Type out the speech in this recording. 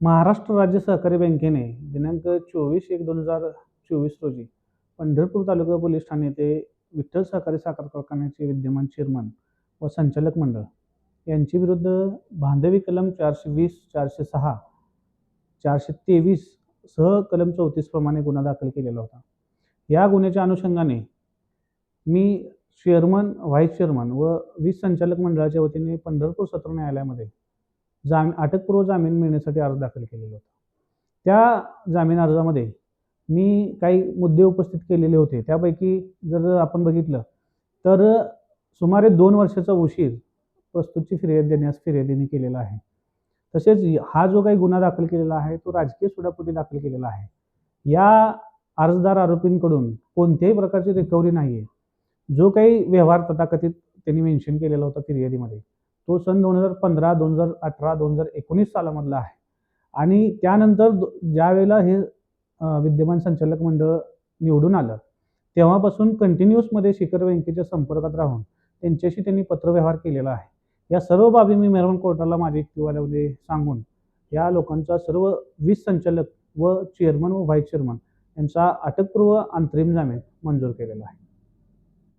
महाराष्ट्र राज्य सहकारी बँकेने दिनांक चोवीस एक दोन हजार चोवीस रोजी पंढरपूर तालुका पोलीस ठाणे येथे विठ्ठल सहकारी साखर कारखान्याचे विद्यमान चेअरमन व संचालक मंडळ यांची विरुद्ध बांधवी कलम चारशे वीस चारशे सहा चारशे तेवीस सह कलम चौतीस प्रमाणे गुन्हा दाखल केलेला होता. या गुन्ह्याच्या अनुषंगाने मी चेअरमन व्हाईस चेअरमन व वीज संचालक मंडळाच्या वतीने पंढरपूर सत्र न्यायालयामध्ये जाम अटकपूर्व जामीन मिळण्यासाठी अर्ज दाखल केलेला होता. त्या जामीन अर्जामध्ये मी काही मुद्दे उपस्थित केलेले होते. त्यापैकी जर आपण बघितलं तर सुमारे दोन वर्षाचा उशीर प्रस्तुतची फिर्याद देण्यास फिर्यादीने केलेला आहे. तसेच हा जो काही गुन्हा दाखल केलेला आहे तो राजकीय सुडापोटी दाखल केलेला आहे. या अर्जदार आरोपींकडून कोणत्याही प्रकारची रिकव्हरी नाही आहे जो काही व्यवहार तथाकथित त्यांनी मेन्शन केलेला होता फिर्यादीमध्ये तो सन दोन हजार पंधरा दोन हजार अठरा दोन हजार एकोणीस सालामधला आहे. आणि त्यानंतर ज्या वेळेला हे विद्यमान संचालक मंडळ निवडून आलं तेव्हापासून कंटिन्युअसमध्ये शिखर बँकेच्या संपर्कात राहून त्यांच्याशी त्यांनी पत्रव्यवहार केलेला आहे. या सर्व बाबी मी मेहरबान कोर्टाला माझ्या युक्तिवादामध्ये सांगून या लोकांचा सर्व वीस संचालक व चेअरमन व व्हाईस चेअरमन यांचा अटकपूर्व अंतरिम जामीन मंजूर केलेला आहे.